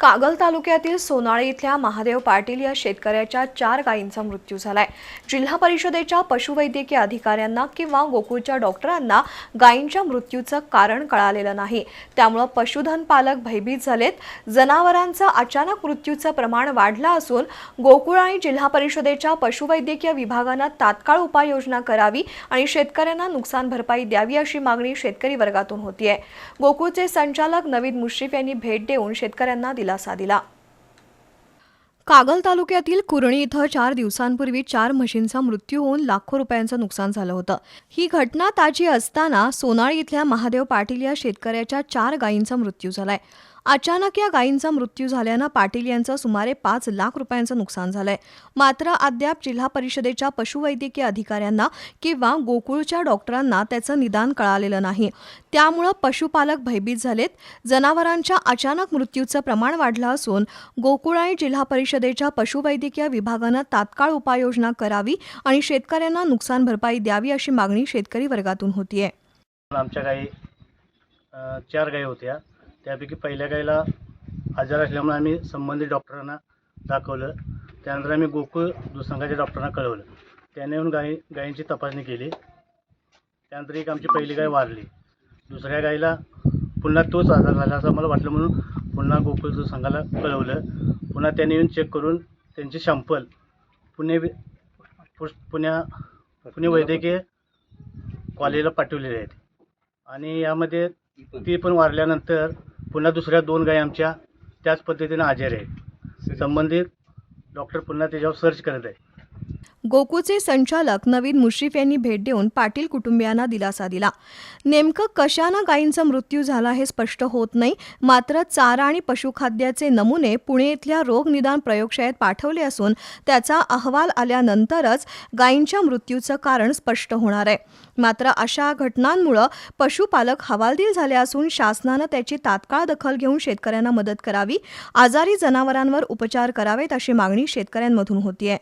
कागल तालुक्यातील सोनाळी इथल्या महादेव पाटील या शेतकऱ्याच्या चार गायींचा मृत्यू झालाय. जिल्हा परिषदेच्या पशुवैद्यकीय अधिकाऱ्यांना किंवा गोकुळच्या डॉक्टरांना गायींच्या मृत्यूचं कारण कळालेलं नाही. त्यामुळं पशुधन पालक भयभीत झालेत. जनावरांचं अचानक मृत्यूचं प्रमाण वाढलं असून गोकुळ आणि जिल्हा परिषदेच्या पशुवैद्यकीय विभागानं तात्काळ उपाययोजना करावी आणि शेतकऱ्यांना नुकसान भरपाई द्यावी अशी मागणी शेतकरी वर्गातून होतीये. गोकुळचे संचालक नवीद मुश्रीफ यांनी भेट देऊन शेतकऱ्यांना दिली दिलासा दिला. कागल तालुक्यातील कुरणी इथं चार दिवसांपूर्वी चार म्हशींचा मृत्यू होऊन लाखो रुपयांचं नुकसान झालं होतं. ही घटना ताजी असताना सोनाळी इथल्या महादेव पाटील या शेतकऱ्याच्या चार गायींचा मृत्यू झालाय. अचानक या गायींचा मृत्यू झाल्यानं पाटील यांचं सुमारे पाच लाख रुपयांचं नुकसान झालंय. मात्र अद्याप जिल्हा परिषदेच्या पशुवैद्यकीय अधिकाऱ्यांना किंवा गोकुळच्या डॉक्टरांना त्याचं निदान कळालेलं नाही. त्यामुळं पशुपालक भयभीत झालेत. जनावरांच्या अचानक मृत्यूचं प्रमाण वाढलं असून गोकुळ आणि जिल्हा परिषदेच्या पशुवैद्यकीय विभागानं तात्काळ उपाययोजना करावी आणि शेतकऱ्यांना नुकसान भरपाई द्यावी अशी मागणी शेतकरी वर्गातून होतीये. आमच्या गाई चार गाई होत्या. त्यापैकी पहिल्या गायीला आजार असल्यामुळे आम्ही संबंधित डॉक्टरांना दाखवलं. त्यानंतर आम्ही गोकुळ दूधसंघाच्या डॉक्टरांना कळवलं. त्याने येऊन गाई गायींची तपासणी केली. त्यानंतर एक आमची पहिली गाय वारली. दुसऱ्या गाईला पुन्हा तोच आजार झाला असं मला वाटलं म्हणून पुन्हा गोकुळ दूध संघाला कळवलं. पुन्हा त्याने येऊन चेक करून त्यांचे शॅम्पल पुणे पुण्या पुणे वैद्यकीय कॉलेजला पाठवलेले आहेत आणि यामध्ये ती पण वारल्यानंतर पुन्हा दुसऱ्या दोन गायी आमच्या त्याच पद्धतीनं आजारी आहेत. संबंधित डॉक्टर पुन्हा त्याच्यावर सर्च करत आहे गोकूचे संचालक नवीन मुश्रीफ यांनी भेट देऊन पाटील कुटुंबियांना दिलासा दिला. नेमकं कशानं गायींचा मृत्यू झाला हे स्पष्ट होत नाही. मात्र चारा आणि पशुखाद्याचे नमुने पुणे इथल्या रोग निदान प्रयोगशाळेत पाठवले असून त्याचा अहवाल आल्यानंतरच गायींच्या मृत्यूचं कारण स्पष्ट होणार आहे. मात्र अशा घटनांमुळं पशुपालक हवालदिल झाले असून शासनानं त्याची तात्काळ दखल घेऊन शेतकऱ्यांना मदत करावी आजारी जनावरांवर उपचार करावेत अशी मागणी शेतकऱ्यांमधून होतीये.